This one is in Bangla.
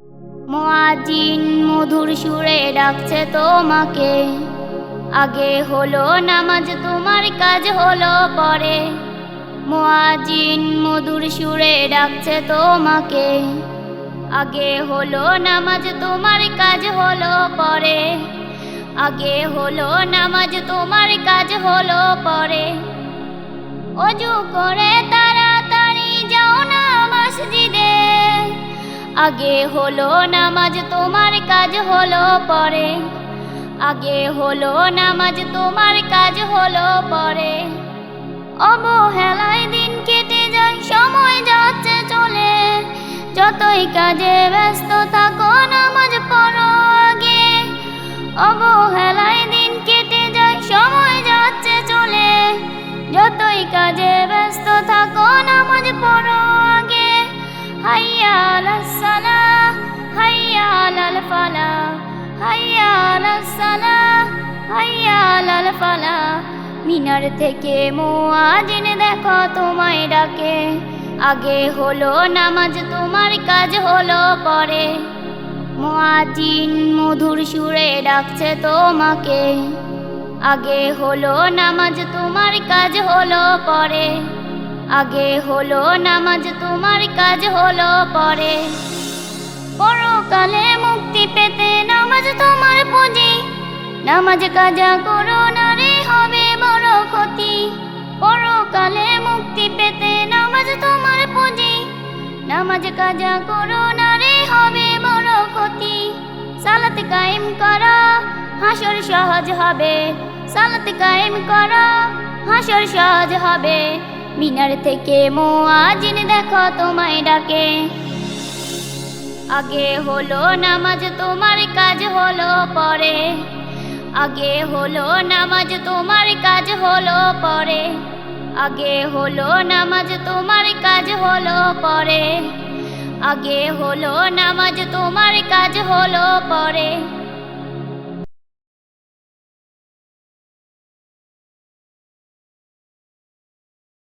মোয়াজিন মধুর সুরে ডাকছে তোমাকে। আগে হলো নামাজ, তোমার কাজ হলো পরে। মোয়াজিন মধুর সুরে ডাকছে তোমাকে। আগে হলো নামাজ, তোমার কাজ হলো পরে। আগে হলো নামাজ, তোমার কাজ হলো পরে। অজু করে তাড়াতাড়ি যাও না মসজিদে। আগে হলো নামাজ, তোমার কাজ হলো পরে। আগে হলো নামাজ, তোমার কাজ হলো পরে। অবহেলায় দিন কেটে যায়, সময় যাচ্ছে চলে। যতই কাজে ব্যস্ত থাকো মিনার থেকে মুয়াজিন দেখো তোমায় ডাকে। আগে হলো নামাজ, তোমার কাজ হলো পরে। মুয়াজিন মধুর সুরে ডাকছে তোমাকে। আগে হলো নামাজ, তোমার কাজ হলো পরে। আগে হলো নামাজ, তোমার কাজ হলো পরে। পরকালে মুক্তি পেতে নামাজ তোমার পুঁজি। নামাজ কাজা করো নামাজ কাজা করো না রে হবে বড় ক্ষতি। সালাত কায়েম করো, হাসর সহজ হবে। সালাত কায়েম করো, হাসর সহজ হবে। মিনার থেকে মোয়াজিন দেখো তোমায় ডাকে। আগে হলো নামাজ, তোমার কাজ হলো পরে। আগে হলো নামাজ, তোমার কাজ হলো পরে। আগে হলো নামাজ তোমার কাজ হলো পরে। আগে হলো নামাজ তোমার কাজ হলো পরে।